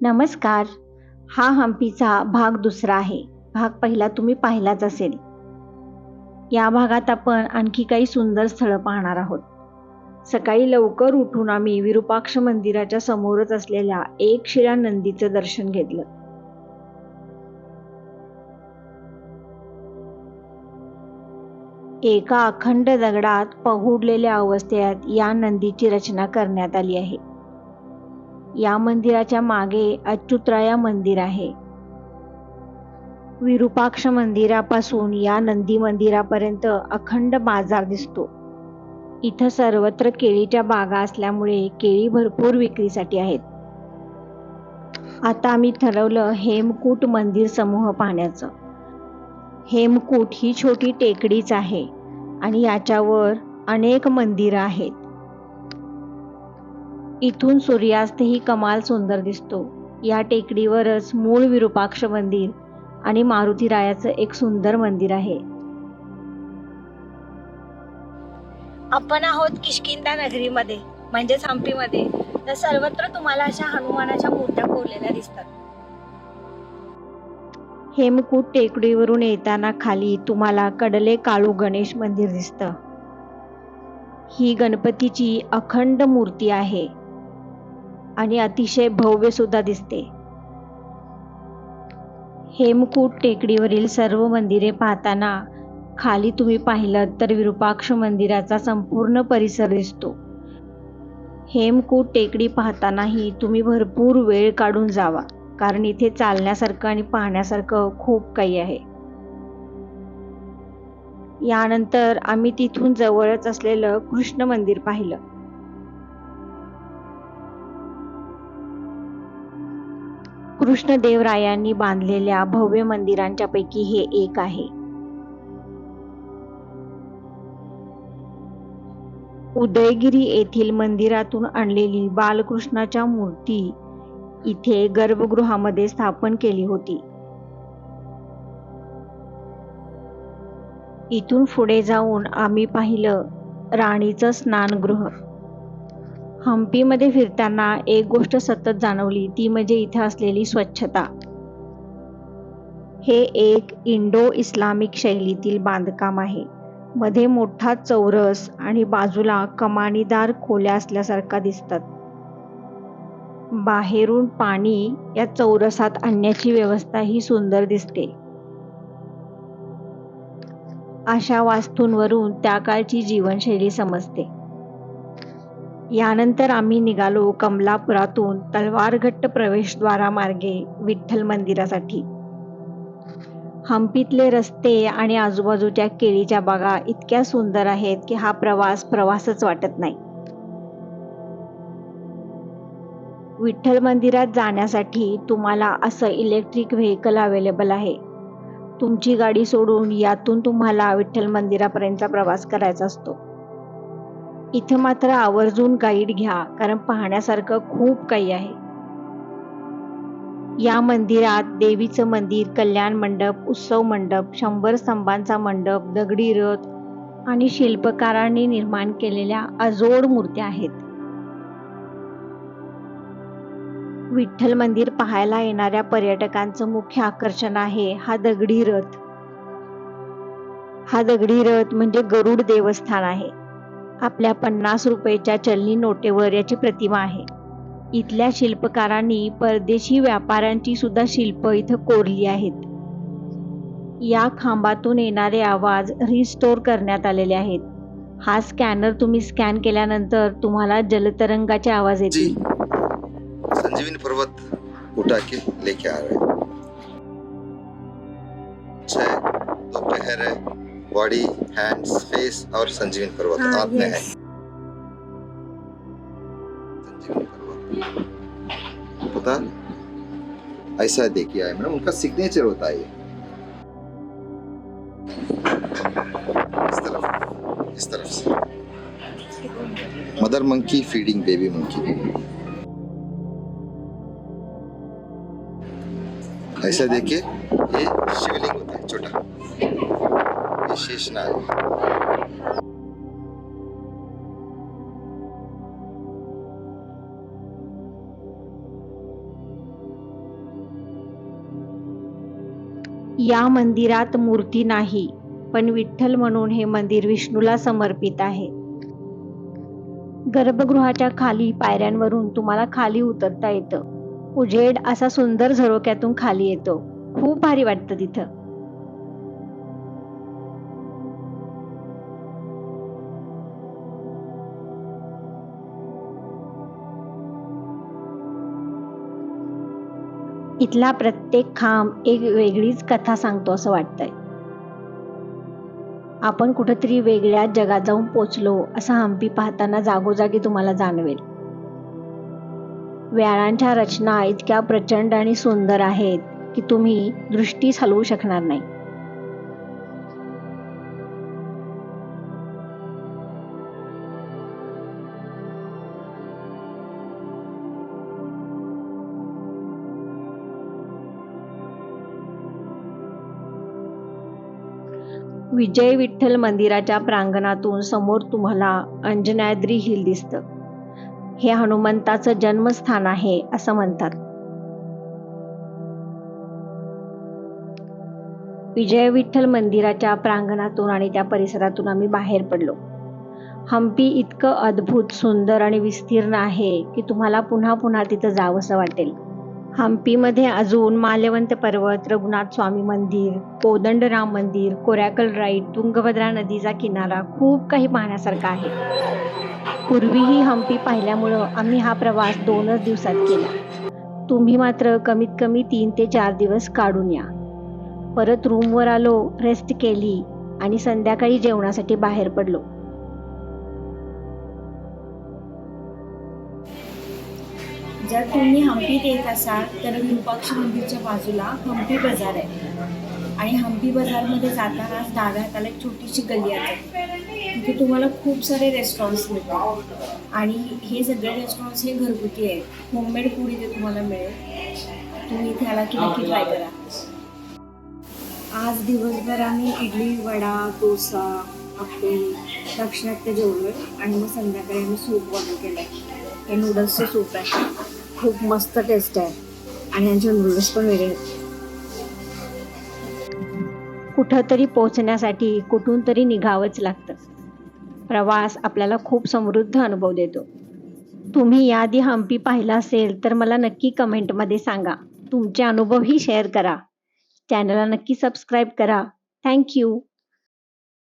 नमस्कार. हा हम्पीचा भाग दुसरा आहे. भाग पहिला तुम्ही पाहिलाच असेल. या भागात आपण आणखी काही सुंदर स्थळं पाहणार आहोत. सकाळी लवकर उठून आम्ही विरुपाक्ष मंदिराच्या समोरच असलेल्या एक शिला नंदीचं दर्शन घेतलं. एका अखंड दगडात पहुडलेल्या अवस्थेत या नंदीची रचना करण्यात आली आहे. या मंदिराच्या मागे अच्युतराया मंदिर आहे. विरूपाक्ष मंदिरापासून या नंदी मंदिरापर्यंत अखंड बाजार दिसतो. इथं सर्वत्र केळीच्या बागा असल्यामुळे केळी भरपूर विक्रीसाठी आहेत. आता आम्ही ठरवलं हेमकूट मंदिर समूह पाहण्याचं. हेमकूट ही छोटी टेकडीच आहे आणि याच्यावर अनेक मंदिरं आहेत. इथून सूर्यास्तही कमाल सुंदर दिसतो. या टेकडीवरच मूळ विरुपाक्ष मंदिर आणि मारुतीरायाचं एक सुंदर मंदिर आहे. आपण आहोत किशकिंदा नगरीमध्ये म्हणजेच हम्पीमध्ये. तर सर्वत्र तुम्हाला अशा हनुमानाच्या मूर्त्या कोरलेल्या दिसतात. हेमकूट टेकडीवरून येताना खाली तुम्हाला कडले काळू गणेश मंदिर दिसतं. ही गणपतीची अखंड मूर्ती आहे. आणि अतिशय भव्य सुद्धा दिसते. हेमकूट टेकडीवरील सर्व मंदिरे पाहताना खाली तुम्ही पाहिलं तर विरुपाक्ष मंदिराचा संपूर्ण परिसर दिसतो. हेमकूट टेकडी पाहतानाही तुम्ही भरपूर वेळ काढून जावा कारण इथे चालण्यासारखं आणि पाहण्यासारखं खूप काही आहे. यानंतर आम्ही तिथून जवळच असलेलं कृष्ण मंदिर पाहिलं. कृष्णदेवरायांनी बांधलेल्या भव्य मंदिरांच्या पैकी हे एक आहे. उदयगिरी येथील मंदिरातून आणलेली बालकृष्णाच्या मूर्ती इथे गर्भगृहामध्ये स्थापन केली होती. इथून पुढे जाऊन आम्ही पाहिलं राणीचं स्नानगृह. हम्पीमध्ये फिरताना एक गोष्ट सतत जाणवली ती म्हणजे इथे असलेली स्वच्छता. हे एक इंडो इस्लामिक शैलीतील बांधकाम आहे. मध्ये मोठा चौरस आणि बाजूला कमानीदार खोल्या असल्यासारखा दिसतात. बाहेरून पाणी या चौरसात आणण्याची व्यवस्था ही सुंदर दिसते. अशा वास्तूंवरून त्या काळची जीवनशैली समजते. यानंतर आम्ही निघालो कमलापुरातून तलवारघट्ट प्रवेशद्वारामार्गे विठ्ठल मंदिरासाठी. हम्पीतले रस्ते आणि आजूबाजूच्या केळीच्या बागा इतक्या सुंदर आहेत की हा प्रवास प्रवासच वाटत नाही. विठ्ठल मंदिरात जाण्यासाठी तुम्हाला असं इलेक्ट्रिक व्हेकल अवेलेबल आहे. तुमची गाडी सोडून यातून तुम्हाला विठ्ठल मंदिरापर्यंतचा प्रवास करायचा असतो. इथं मात्र आवर्जून गाईड घ्या कारण पाहण्यासारखं खूप काही आहे. या मंदिरात देवीचं मंदिर कल्याण मंडप उत्सव मंडप शंभर स्तंभांचा मंडप दगडी रथ आणि शिल्पकारांनी निर्माण केलेल्या अजोड मूर्त्या आहेत. विठ्ठल मंदिर पाहायला येणाऱ्या पर्यटकांचं मुख्य आकर्षण आहे हा दगडी रथ. हा दगडी रथ म्हणजे गरुड देवस्थान आहे. आपल्या पन्नास रुपयाच्या चलनी नोटेवर याची प्रतिमा आहे. इथल्या शिल्पकारांनी परदेशी व्यापाऱ्यांची सुद्धा शिल्प इथं कोरली आहेत. या खांबातून येणारे आवाज रिस्टोर करण्यात आलेले आहेत. हा स्कॅनर तुम्ही स्कॅन केल्यानंतर तुम्हाला जलतरंगाचे आवाज येतील. संजीवनी पर्वत उठा के लेके आ रहे दोपहर है। बॉडी हैंड्स फेस और संजीवनी पर्वत। हाँ, हाथ में है. पर्वत। पता? ऐसा देखिए है मैडम उनका सिग्नेचर होता है इस तरफ़ इस तरफ़ से। Mother monkey feeding baby monkey. ऐसा देखिए ये शिवलिंग होता है छोटा। शेषनाग या मंदिरात मूर्ती नाही पण विठ्ठल म्हणून हे मंदिर विष्णूला समर्पित आहे. गर्भगृहाच्या खाली पायऱ्यांवरून तुम्हाला खाली उतरता येतं. उजेड असा सुंदर झरोक्यातून खाली येतो. खूप भारी वाटतं तिथं. इथला प्रत्येक खांब एक वेगळीच कथा सांगतो असं वाटतंय. आपण कुठेतरी वेगळ्या जगात जाऊन पोचलो असं हम्पी पाहताना जागोजागी तुम्हाला जाणवेल. व्याळांच्या रचना इतक्या प्रचंड आणि सुंदर आहेत की तुम्ही दृष्टीच हलवू शकणार नाही. विजय विठ्ठल मंदिराच्या प्रांगणातून समोर तुम्हाला अंजनाद्री हिल दिसतं. हे हनुमंताचं जन्मस्थान आहे असं म्हणतात. विजय विठ्ठल मंदिराच्या प्रांगणातून आणि त्या परिसरातून आम्ही बाहेर पडलो. हम्पी इतकं अद्भुत सुंदर आणि विस्तीर्ण आहे की तुम्हाला पुन्हा पुन्हा तिथं जावंसं वाटेल. हम्पीमध्ये अजून माल्यवंत पर्वत रघुनाथ स्वामी मंदिर कोदंडराम मंदिर कोरॅकल राईट तुंगभद्रा नदीचा किनारा खूप काही पाहण्यासारखं आहे. पूर्वीही हम्पी पाहिल्यामुळं आम्ही हा प्रवास दोनच दिवसात केला. तुम्ही मात्र कमीत कमी तीन ते चार दिवस काढून या. परत रूमवर आलो रेस्ट केली आणि संध्याकाळी जेवणासाठी बाहेर पडलो. जर तुम्ही हम्पीत येत असाल तर विरूपाक्ष मंदिरच्या बाजूला हम्पी बाजार आहे. आणि हम्पी बाजारमध्ये जातानाच डाव्या हाताला एक छोटीशी गल्ली आहे. तिथे तुम्हाला खूप सारे रेस्टॉरंट्स मिळतात. आणि हे सगळे रेस्टॉरंट्स हे घरगुती आहेत. होममेड फूड इथे तुम्हाला मिळेल. तुम्ही इथे आला की नक्की ट्राय करा. आज दिवसभर आम्ही इडली वडा डोसा आपले दक्षिणात्य जेवलो आणि मग संध्याकाळी आम्ही सूप ऑर्डर केलं आहे हे नूडल्सचं सूप आहे. खूप मस्त टेस्ट आहे. आणि यांचे नूडल्स पण वेगळे. कुठं कुठंतरी पोहोचण्यासाठी कुठून तरी निघावंच लागतं. प्रवास आपल्याला खूप समृद्ध अनुभव देतो. तुम्ही याआधी हम्पी पाहिला असेल तर मला नक्की कमेंटमध्ये सांगा. तुमचे अनुभवही शेअर करा. चॅनलला नक्की सबस्क्राईब करा. थँक्यू